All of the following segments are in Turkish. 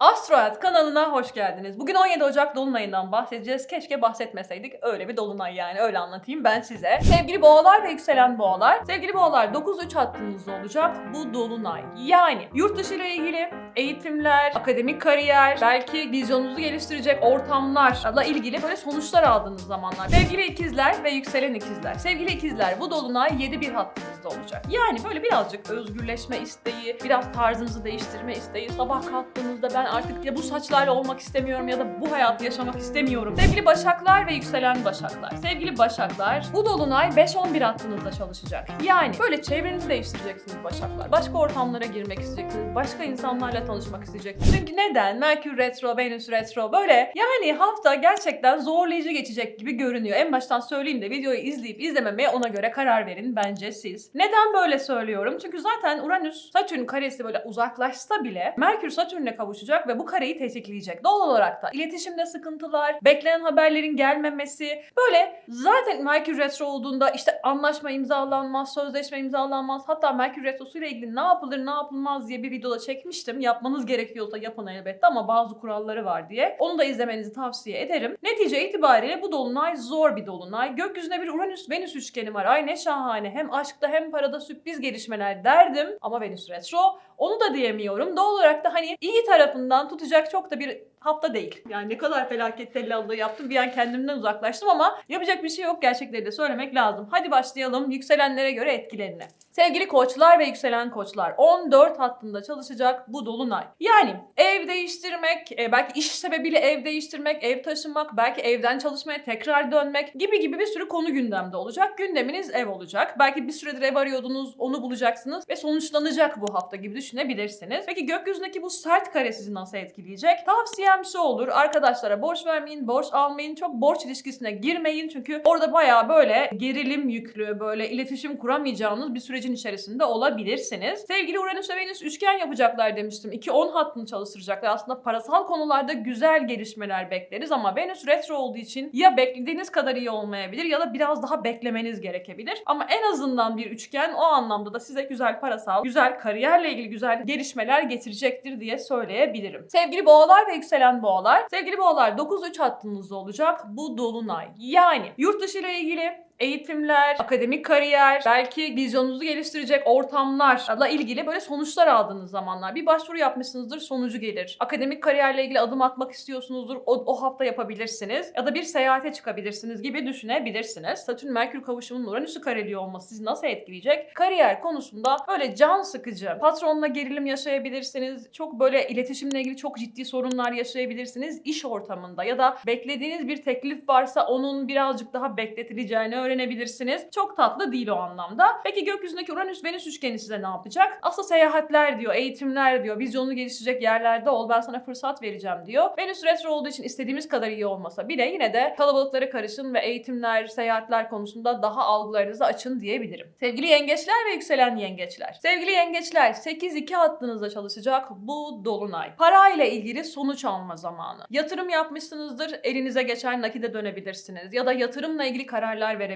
Astro Hayat kanalına hoş geldiniz. Bugün 17 Ocak Dolunay'ından bahsedeceğiz. Keşke bahsetmeseydik. Öyle bir Dolunay yani öyle anlatayım ben size. Sevgili boğalar ve yükselen boğalar. Sevgili boğalar 9-3 hattınızda olacak bu Dolunay. Yani yurt dışı ile ilgili eğitimler, akademik kariyer, belki vizyonunuzu geliştirecek ortamlarla ilgili böyle sonuçlar aldığınız zamanlar. Sevgili ikizler ve yükselen ikizler. Sevgili ikizler bu Dolunay 7-1 hattınızda olacak. Yani böyle birazcık özgürleşme isteği, biraz tarzınızı değiştirme isteği, sabah kalktığınızda ben artık ya bu saçlarla olmak istemiyorum ya da bu hayatı yaşamak istemiyorum. Sevgili Başaklar ve yükselen Başaklar. Sevgili Başaklar, bu dolunay 5-11 hattınızda çalışacak. Yani böyle çevrenizi değiştireceksiniz Başaklar. Başka ortamlara girmek isteyeceksiniz. Başka insanlarla tanışmak isteyeceksiniz. Çünkü neden? Merkür retro, Venüs retro böyle yani hafta gerçekten zorlayıcı geçecek gibi görünüyor. En baştan söyleyeyim de videoyu izleyip izlememeye ona göre karar verin bence siz. Neden böyle söylüyorum? Çünkü zaten Uranüs Satürn karesi böyle uzaklaşsa bile Merkür Satürn'le kavuşacak ve bu kareyi tetikleyecek. Doğal olarak da iletişimde sıkıntılar, beklenen haberlerin gelmemesi böyle zaten Merkür retro olduğunda işte anlaşma imzalanmaz, sözleşme imzalanmaz. Hatta Merkür retrosu ile ilgili ne yapılır ne yapılmaz diye bir videoda çekmiştim. Yapmanız gerekiyorsa yapın elbette ama bazı kuralları var diye. Onu da izlemenizi tavsiye ederim. Netice itibariyle bu dolunay zor bir dolunay. Gökyüzüne bir Uranüs-Venüs üçgeni var. Ay ne şahane. Hem aşkta hem parada sürpriz gelişmeler derdim. Ama Venüs retro onu da diyemiyorum. Doğal olarak da hani iyi tarafından tutacak çok da bir hafta değil. Yani ne kadar felaket tellallığı yaptım bir an kendimden uzaklaştım ama yapacak bir şey yok gerçekleri de söylemek lazım. Hadi başlayalım yükselenlere göre etkilerine. Sevgili koçlar ve yükselen koçlar 14 hattında çalışacak bu dolunay. Yani ev değiştirmek, e, belki iş sebebiyle ev değiştirmek, ev taşınmak, belki evden çalışmaya tekrar dönmek gibi gibi bir sürü konu gündemde olacak. Gündeminiz ev olacak. Belki bir süredir ev arıyordunuz, onu bulacaksınız ve sonuçlanacak bu hafta gibi düşünebilirsiniz. Peki gökyüzündeki bu sert kare sizi nasıl etkileyecek? Tavsiyem şu olur. Arkadaşlara borç vermeyin, borç almayın. Çok borç ilişkisine girmeyin. Çünkü orada bayağı böyle gerilim yüklü, böyle iletişim kuramayacağınız bir sürecin içerisinde olabilirsiniz. Sevgili Uranüs ve Venüs üçgen yapacaklar demiştim. 2-10 hattını çalıştıracaklar. Aslında parasal konularda güzel gelişmeler bekleriz ama Venüs retro olduğu için ya beklediğiniz kadar iyi olmayabilir ya da biraz daha beklemeniz gerekebilir. Ama en azından bir üçgen o anlamda da size güzel parasal, güzel kariyerle ilgili güzel gelişmeler getirecektir diye söyleyebilirim. Sevgili boğalar ve yükselen boğalar. Sevgili boğalar 9-3 hattınızda olacak bu dolunay. Yani yurt dışı ile ilgili eğitimler, akademik kariyer, belki vizyonunuzu geliştirecek ortamlarla ilgili böyle sonuçlar aldığınız zamanlar. Bir başvuru yapmışsınızdır, sonucu gelir. Akademik kariyerle ilgili adım atmak istiyorsunuzdur, o, o hafta yapabilirsiniz. Ya da bir seyahate çıkabilirsiniz gibi düşünebilirsiniz. Satürn Merkür kavuşumunun Uranüs'ü kareliyor olması sizi nasıl etkileyecek? Kariyer konusunda böyle can sıkıcı, patronla gerilim yaşayabilirsiniz. Çok böyle iletişimle ilgili çok ciddi sorunlar yaşayabilirsiniz iş ortamında ya da beklediğiniz bir teklif varsa onun birazcık daha bekletileceğini öğrenebilirsiniz. Çok tatlı değil o anlamda. Peki gökyüzündeki Uranüs-Venüs üçgeni size ne yapacak? Aslında seyahatler diyor, eğitimler diyor, vizyonunu geliştirecek yerlerde ol, ben sana fırsat vereceğim diyor. Venüs retro olduğu için istediğimiz kadar iyi olmasa bile yine de kalabalıklara karışın ve eğitimler, seyahatler konusunda daha algılarınızı açın diyebilirim. Sevgili yengeçler ve yükselen yengeçler. Sevgili yengeçler 8-2 hattınızda çalışacak bu dolunay. Para ile ilgili sonuç alma zamanı. Yatırım yapmışsınızdır, elinize geçen nakide dönebilirsiniz. Ya da yatırımla ilgili kararlar verebilirsiniz.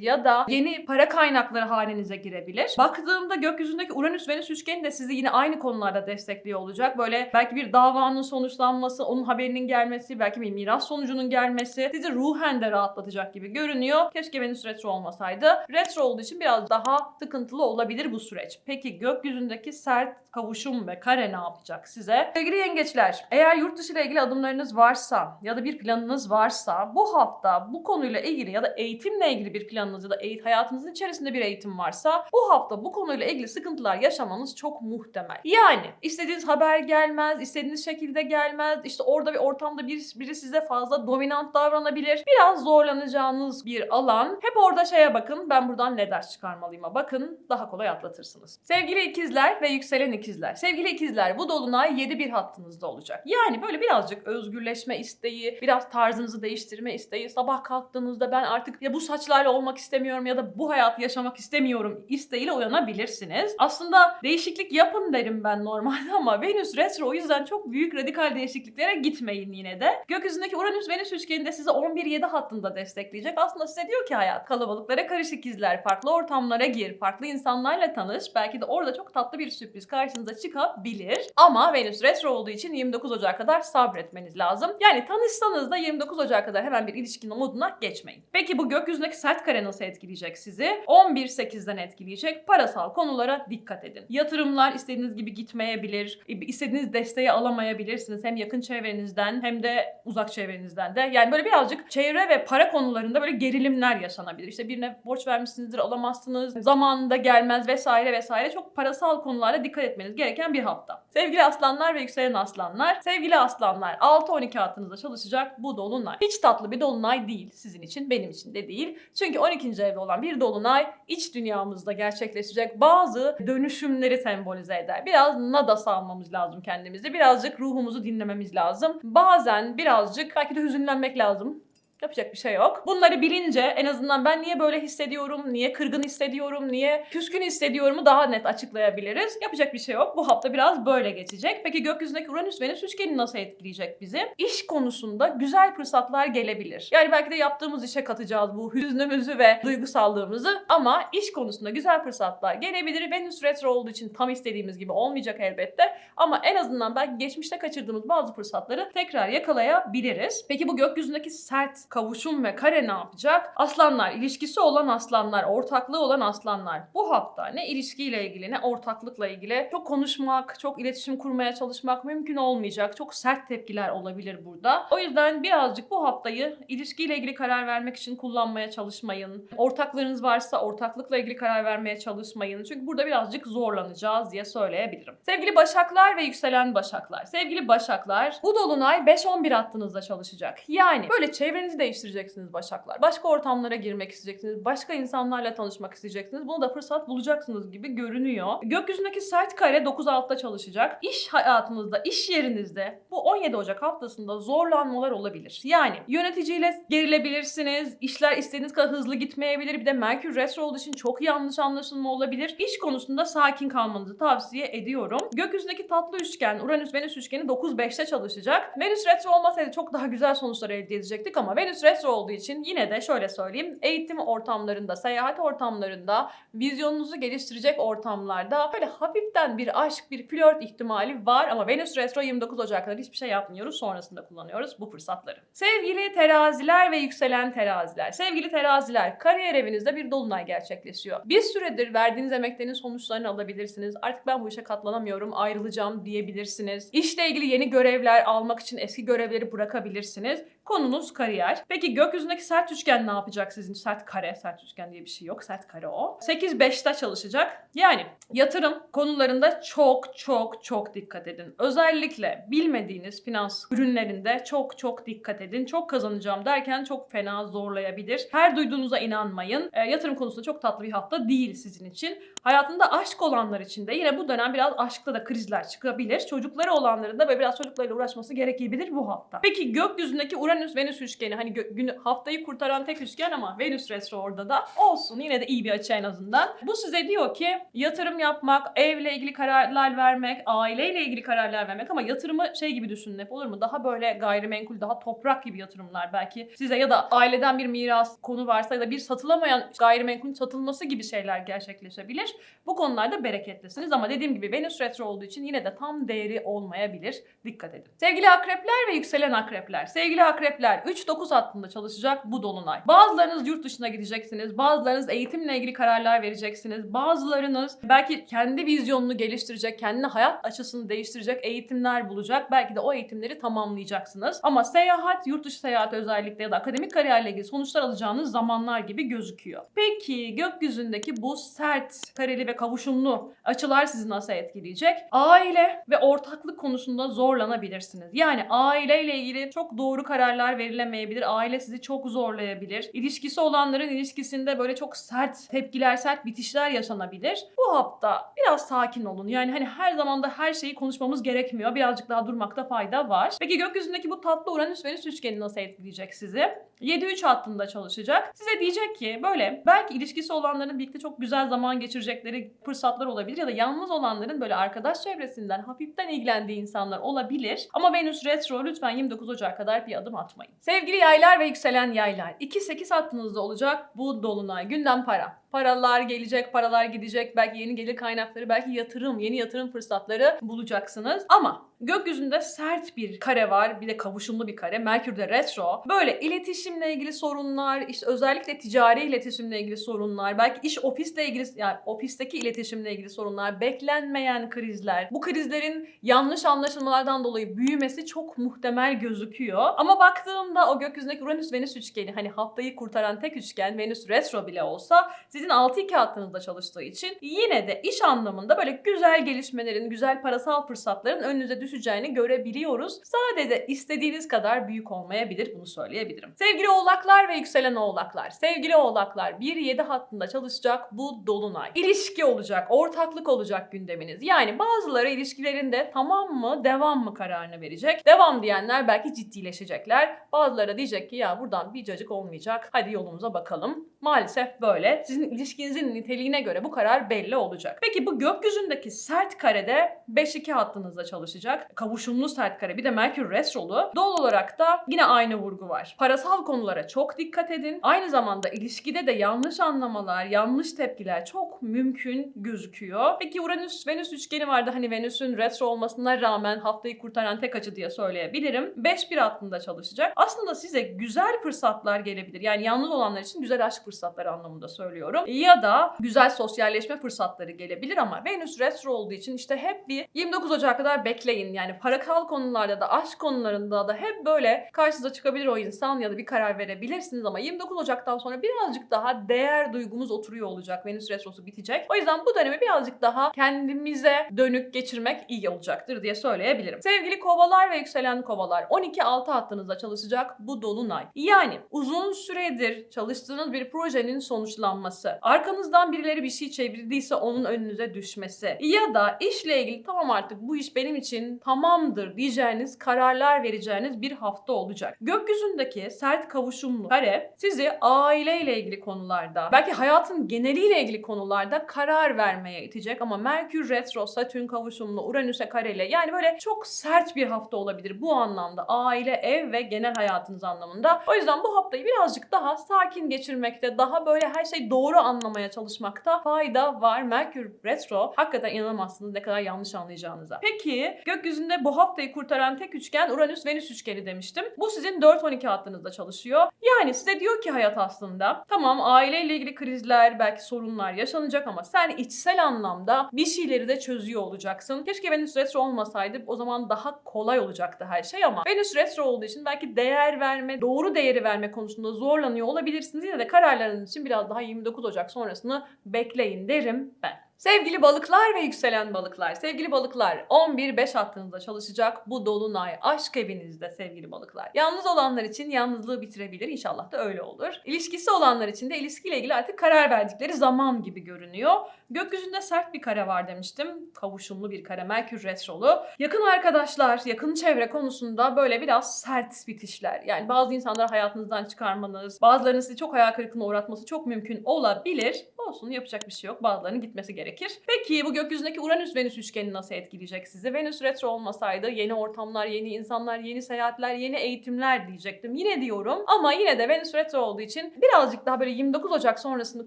Ya da yeni para kaynakları halinize girebilir. Baktığımda gökyüzündeki Uranüs-Venüs üçgeni de sizi yine aynı konularda destekliyor olacak. Böyle belki bir davanın sonuçlanması, onun haberinin gelmesi, belki bir miras sonucunun gelmesi sizi ruhen de rahatlatacak gibi görünüyor. Keşke Venüs retro olmasaydı. Retro olduğu için biraz daha sıkıntılı olabilir bu süreç. Peki gökyüzündeki sert kavuşum ve kare ne yapacak size? Sevgili yengeçler, eğer yurt dışı ile ilgili adımlarınız varsa ya da bir planınız varsa bu hafta bu konuyla ilgili ya da eğitimle ilgili bir planınız ya da eğit hayatınızın içerisinde bir eğitim varsa bu hafta bu konuyla ilgili sıkıntılar yaşamanız çok muhtemel. Yani istediğiniz haber gelmez, istediğiniz şekilde gelmez. İşte orada bir ortamda bir, biri size fazla dominant davranabilir. Biraz zorlanacağınız bir alan. Hep orada şeye bakın. Ben buradan ne ders çıkarmalıyıma bakın. Daha kolay atlatırsınız. Sevgili ikizler ve yükselen ikizler. Sevgili ikizler bu dolunay 7-1 hattınızda olacak. Yani böyle birazcık özgürleşme isteği, biraz tarzınızı değiştirme isteği. Sabah kalktığınızda ben artık ya bu saç saçlarla olmak istemiyorum ya da bu hayatı yaşamak istemiyorum isteğiyle uyanabilirsiniz. Aslında değişiklik yapın derim ben normalde ama Venüs retro o yüzden çok büyük radikal değişikliklere gitmeyin yine de. Gökyüzündeki Uranüs-Venüs üçgeni de sizi 11-7 hattında destekleyecek. Aslında size diyor ki hayat kalabalıklara karış ikizler, farklı ortamlara gir, farklı insanlarla tanış. Belki de orada çok tatlı bir sürpriz karşınıza çıkabilir. Ama Venüs retro olduğu için 29 Ocak'a kadar sabretmeniz lazım. Yani tanışsanız da 29 Ocak'a kadar hemen bir ilişkinin moduna geçmeyin. Peki bu gökyüzündeki sert kare nasıl etkileyecek sizi? 11-8'den etkileyecek. Parasal konulara dikkat edin. Yatırımlar istediğiniz gibi gitmeyebilir. İstediğiniz desteği alamayabilirsiniz. Hem yakın çevrenizden hem de uzak çevrenizden de. Yani böyle birazcık çevre ve para konularında böyle gerilimler yaşanabilir. İşte birine borç vermişsinizdir alamazsınız. Zamanında gelmez vesaire vesaire. Çok parasal konulara dikkat etmeniz gereken bir hafta. Sevgili aslanlar ve yükselen aslanlar. Sevgili aslanlar 6-12 hattınızda çalışacak bu dolunay. Hiç tatlı bir dolunay değil sizin için, benim için de değil. Çünkü 12. evde olan bir dolunay iç dünyamızda gerçekleşecek bazı dönüşümleri sembolize eder. Biraz nada salmamız lazım kendimizi. Birazcık ruhumuzu dinlememiz lazım. Bazen birazcık belki de hüzünlenmek lazım. Yapacak bir şey yok. Bunları bilince en azından ben niye böyle hissediyorum, niye kırgın hissediyorum, niye küskün hissediyorumu daha net açıklayabiliriz. Yapacak bir şey yok. Bu hafta biraz böyle geçecek. Peki gökyüzündeki Uranüs-Venüs üçgeni nasıl etkileyecek bizi? İş konusunda güzel fırsatlar gelebilir. Yani belki de yaptığımız işe katacağız bu hüznümüzü ve duygusallığımızı ama iş konusunda güzel fırsatlar gelebilir. Venüs retro olduğu için tam istediğimiz gibi olmayacak elbette ama en azından belki geçmişte kaçırdığımız bazı fırsatları tekrar yakalayabiliriz. Peki bu gökyüzündeki sert kavuşum ve kare ne yapacak? Aslanlar, ilişkisi olan aslanlar, ortaklığı olan aslanlar. Bu hafta ne ilişkiyle ilgili ne ortaklıkla ilgili çok konuşmak, çok iletişim kurmaya çalışmak mümkün olmayacak. Çok sert tepkiler olabilir burada. O yüzden birazcık bu haftayı ilişkiyle ilgili karar vermek için kullanmaya çalışmayın. Ortaklarınız varsa ortaklıkla ilgili karar vermeye çalışmayın. Çünkü burada birazcık zorlanacağız diye söyleyebilirim. Sevgili Başaklar ve yükselen Başaklar. Sevgili Başaklar, bu dolunay 5-11 hattınızda çalışacak. Yani böyle değiştireceksiniz Başaklar. Başka ortamlara girmek isteyeceksiniz. Başka insanlarla tanışmak isteyeceksiniz. Bunu da fırsat bulacaksınız gibi görünüyor. Gökyüzündeki sert kare 9-6'da çalışacak. İş hayatınızda, iş yerinizde bu 17 Ocak haftasında zorlanmalar olabilir. Yani yöneticiyle gerilebilirsiniz. İşler istediğiniz kadar hızlı gitmeyebilir. Bir de Merkür retro olduğu için çok yanlış anlaşılma olabilir. İş konusunda sakin kalmanızı tavsiye ediyorum. Gökyüzündeki tatlı üçgen, Uranüs-Venüs üçgeni 9-5'te çalışacak. Venüs retro olmasaydı çok daha güzel sonuçlar elde edecektik ama Venüs retro olduğu için yine de şöyle söyleyeyim. Eğitim ortamlarında, seyahat ortamlarında, vizyonunuzu geliştirecek ortamlarda böyle hafiften bir aşk, bir flört ihtimali var ama Venüs retro 29 Ocak'a kadar hiçbir şey yapmıyoruz. Sonrasında kullanıyoruz bu fırsatları. Sevgili teraziler ve yükselen teraziler. Sevgili teraziler, kariyer evinizde bir dolunay gerçekleşiyor. Bir süredir verdiğiniz emeklerin sonuçlarını alabilirsiniz. Artık ben bu işe katlanamıyorum, ayrılacağım diyebilirsiniz. İşle ilgili yeni görevler almak için eski görevleri bırakabilirsiniz. Konunuz kariyer. Peki gökyüzündeki sert üçgen ne yapacak sizin? Sert kare, sert üçgen diye bir şey yok. Sert kare o. 8-5'te çalışacak. Yani yatırım konularında çok çok çok dikkat edin. Özellikle bilmediğiniz finans ürünlerinde çok çok dikkat edin. Çok kazanacağım derken çok fena zorlayabilir. Her duyduğunuza inanmayın. E, yatırım konusunda çok tatlı bir hafta değil sizin için. Hayatında aşk olanlar için de yine bu dönem biraz aşkta da krizler çıkabilir. Çocukları olanların da böyle biraz çocuklarıyla uğraşması gerekebilir bu hafta. Peki gökyüzündeki Uranüs-Venüs üçgeni hani günü, haftayı kurtaran tek üçgen ama Venüs retro orada da olsun. Yine de iyi bir açı en azından. Bu size diyor ki yatırım yapmak, evle ilgili kararlar vermek, aileyle ilgili kararlar vermek ama yatırımı şey gibi düşünün hep olur mu? Daha böyle gayrimenkul, daha toprak gibi yatırımlar belki size ya da aileden bir miras konu varsa ya da bir satılamayan gayrimenkulün satılması gibi şeyler gerçekleşebilir. Bu konularda bereketlisiniz ama dediğim gibi Venüs retro olduğu için yine de tam değeri olmayabilir. Dikkat edin. Sevgili akrepler ve yükselen akrepler. Sevgili akrepler 3-9 hattında çalışacak bu dolunay. Bazılarınız yurt dışına gideceksiniz. Bazılarınız eğitimle ilgili kararlar vereceksiniz. Bazılarınız belki kendi vizyonunu geliştirecek, kendi hayat açısını değiştirecek eğitimler bulacak. Belki de o eğitimleri tamamlayacaksınız. Ama seyahat, yurt dışı seyahati özellikle ya da akademik kariyerle ilgili sonuçlar alacağınız zamanlar gibi gözüküyor. Peki gökyüzündeki bu sert, kareli ve kavuşumlu açılar sizi nasıl etkileyecek? Aile ve ortaklık konusunda zorlanabilirsiniz. Yani aileyle ilgili çok doğru kararlar verilemeyebilir. Aile sizi çok zorlayabilir. İlişkisi olanların ilişkisinde böyle çok sert tepkiler, sert bitişler yaşanabilir. Bu hafta biraz sakin olun. Yani hani her zaman da her şeyi konuşmamız gerekmiyor. Birazcık daha durmakta fayda var. Peki gökyüzündeki bu tatlı Uranüs Venüs üçgeni nasıl etkileyecek sizi? 7-3 hattında çalışacak. Size diyecek ki böyle belki ilişkisi olanların birlikte çok güzel zaman geçirecekleri fırsatlar olabilir ya da yalnız olanların böyle arkadaş çevresinden hafiften ilgilendiği insanlar olabilir. Ama Venüs retro lütfen 29 Ocak kadar bir adım atmayın. Sevgili yaylar ve yükselen yaylar 2-8 hattınızda olacak bu dolunay gündem para. Paralar gelecek, paralar gidecek, belki yeni gelir kaynakları, belki yatırım, yeni yatırım fırsatları bulacaksınız. Ama gökyüzünde sert bir kare var, bir de kavuşumlu bir kare. Merkür'de retro. Böyle iletişimle ilgili sorunlar, işte özellikle ticari iletişimle ilgili sorunlar, belki iş ofisle ilgili yani ofisteki iletişimle ilgili sorunlar, beklenmeyen krizler. Bu krizlerin yanlış anlaşılmalardan dolayı büyümesi çok muhtemel gözüküyor. Ama baktığımda o gökyüzündeki Uranüs-Venüs üçgeni hani haftayı kurtaran tek üçgen Venüs retro bile olsa sizin 6-2 hattınızda çalıştığı için yine de iş anlamında böyle güzel gelişmelerin, güzel parasal fırsatların önünüze düşeceğini görebiliyoruz. Sadece istediğiniz kadar büyük olmayabilir bunu söyleyebilirim. Sevgili oğlaklar ve yükselen oğlaklar, sevgili oğlaklar 1-7 hattında çalışacak bu dolunay. İlişki olacak, ortaklık olacak gündeminiz. Yani bazıları ilişkilerinde tamam mı, devam mı kararını verecek. Devam diyenler belki ciddileşecekler. Bazıları diyecek ki ya buradan bir cacık olmayacak. Hadi yolumuza bakalım. Maalesef böyle. Sizin ilişkinizin niteliğine göre bu karar belli olacak. Peki bu gökyüzündeki sert karede 5-2 hattınızda çalışacak. Kavuşumlu sert kare bir de Merkür Retrolu. Doğal olarak da yine aynı vurgu var. Parasal konulara çok dikkat edin. Aynı zamanda ilişkide de yanlış anlamalar, yanlış tepkiler çok mümkün gözüküyor. Peki Uranüs Venüs üçgeni vardı. Hani Venüs'ün retro olmasına rağmen haftayı kurtaran tek açı diye söyleyebilirim. 5-1 hattında çalışacak. Aslında size güzel fırsatlar gelebilir. Yani yalnız olanlar için güzel aşk fırsatları anlamında söylüyorum. Ya da güzel sosyalleşme fırsatları gelebilir ama Venüs retro olduğu için işte hep bir 29 Ocak'a kadar bekleyin. Yani parakal konularda da aşk konularında da hep böyle karşınıza çıkabilir o insan ya da bir karar verebilirsiniz ama 29 Ocak'tan sonra birazcık daha değer duygumuz oturuyor olacak. Venüs retrosu bitecek. O yüzden bu dönemi birazcık daha kendimize dönük geçirmek iyi olacaktır diye söyleyebilirim. Sevgili kovalar ve yükselen kovalar 12-6 hattınızda çalışacak bu dolunay. Yani uzun süredir çalıştığınız bir projenin sonuçlanması, arkanızdan birileri bir şey çevirdiyse onun önünüze düşmesi ya da işle ilgili tamam artık bu iş benim için tamamdır diyeceğiniz kararlar vereceğiniz bir hafta olacak. Gökyüzündeki sert kavuşumlu kare sizi aileyle ilgili konularda, belki hayatın geneliyle ilgili konularda karar vermeye itecek ama Merkür retro, Satürn kavuşumlu, Uranüs'e kareli yani böyle çok sert bir hafta olabilir bu anlamda. Aile, ev ve genel hayatınız anlamında. O yüzden bu haftayı birazcık daha sakin geçirmekte, daha böyle her şeyi doğru anlamaya çalışmakta fayda var. Merkür retro hakikaten inanamazsınız ne kadar yanlış anlayacağınıza. Peki gökyüzünde bu haftayı kurtaran tek üçgen Uranüs-Venüs üçgeni demiştim. Bu sizin 4-12 hattınızda çalışıyor. Yani size diyor ki hayat aslında tamam aileyle ilgili krizler, belki sorunlar yaşanacak ama sen içsel anlamda bir şeyleri de çözüyor olacaksın. Keşke Venüs retro olmasaydı o zaman daha kolay olacaktı her şey ama Venüs retro olduğu için belki değer verme, doğru değeri verme konusunda zorlanıyor olabilirsiniz. Yine de kararlarınız için biraz daha 29 Ocak sonrasını bekleyin derim ben. Sevgili balıklar ve yükselen balıklar, sevgili balıklar 11-5 hattınızda çalışacak bu dolunay aşk evinizde sevgili balıklar. Yalnız olanlar için yalnızlığı bitirebilir inşallah da öyle olur. İlişkisi olanlar için de ilişkiyle ilgili artık karar verdikleri zaman gibi görünüyor. Gökyüzünde sert bir kare var demiştim. Kavuşumlu bir kare Merkür retrolu. Yakın arkadaşlar, yakın çevre konusunda böyle biraz sert bitişler. Yani bazı insanları hayatınızdan çıkarmanız, bazılarının sizi çok hayal kırıklığına uğratması çok mümkün olabilir. Olsun yapacak bir şey yok. Bazılarının gitmesi gerekir. Peki bu gökyüzündeki Uranüs-Venüs üçgeni nasıl etkileyecek sizi? Venüs retro olmasaydı yeni ortamlar, yeni insanlar, yeni seyahatler, yeni eğitimler diyecektim. Yine diyorum ama yine de Venüs retro olduğu için birazcık daha böyle 29 Ocak sonrasını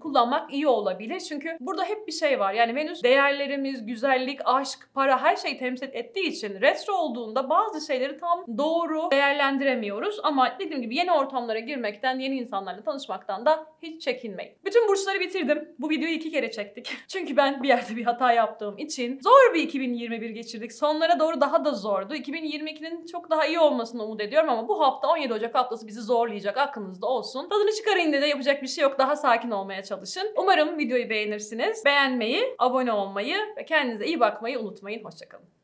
kullanmak iyi olabilir. Çünkü burada hep bir şey var. Yani Venüs değerlerimiz, güzellik, aşk, para her şeyi temsil ettiği için retro olduğunda bazı şeyleri tam doğru değerlendiremiyoruz. Ama dediğim gibi yeni ortamlara girmekten, yeni insanlarla tanışmaktan da hiç çekinmeyin. Bütün burçları bitirdim. Bu videoyu iki kere çektik. Çünkü ben bir yerde bir hata yaptığım için zor bir 2021 geçirdik. Sonlara doğru daha da zordu. 2022'nin çok daha iyi olmasını umut ediyorum ama bu hafta 17 Ocak haftası bizi zorlayacak. Aklınızda olsun. Tadını çıkarın de yapacak bir şey yok. Daha sakin olmaya çalışın. Umarım videoyu beğenirsiniz. Beğenmeyi, abone olmayı ve kendinize iyi bakmayı unutmayın. Hoşçakalın.